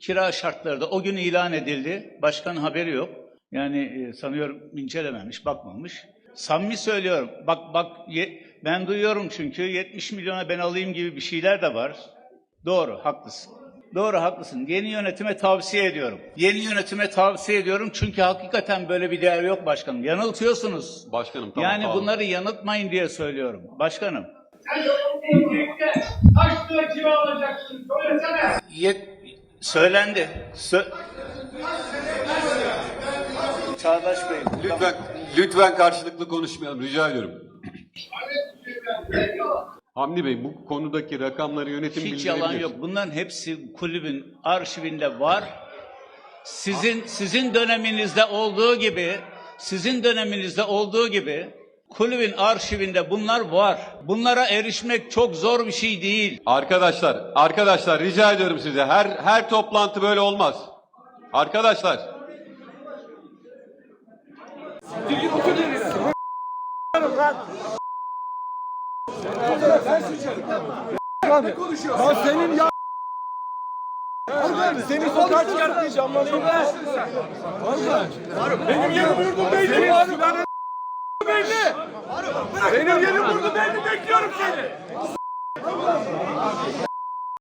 Kira şartları da o gün ilan edildi. Başkanın haberi yok. Yani e, sanıyorum incelememiş, bakmamış. Samimi söylüyorum. Bak bak ye- ben duyuyorum çünkü 70 milyona ben alayım gibi bir şeyler de var. Doğru, haklısın. Doğru, haklısın. Yeni yönetime tavsiye ediyorum. Yeni yönetime tavsiye ediyorum çünkü hakikaten böyle bir değer yok başkanım. Yanıltıyorsunuz. Başkanım tamam. yani olun. bunları yanıltmayın diye söylüyorum. Başkanım. Sen emeklilikte kaç lira kira alacaksın? Söylesene. Yet söylendi. Sö- Çağdaş Bey. Lütfen, lütfen karşılıklı konuşmayalım. Rica ediyorum. Hamdi Bey bu konudaki rakamları yönetim Hiç yalan yok. Bunların hepsi kulübün arşivinde var. Sizin sizin döneminizde olduğu gibi, sizin döneminizde olduğu gibi kulübün arşivinde bunlar var. Bunlara erişmek çok zor bir şey değil. Arkadaşlar, arkadaşlar rica ediyorum size. Her her toplantı böyle olmaz. Arkadaşlar, Lan senin ya... Seni sokağa çıkartmayacağım lan. Benim yerim yurdum belli. Belli. Benim yerim yurdum belli. Bekliyorum seni.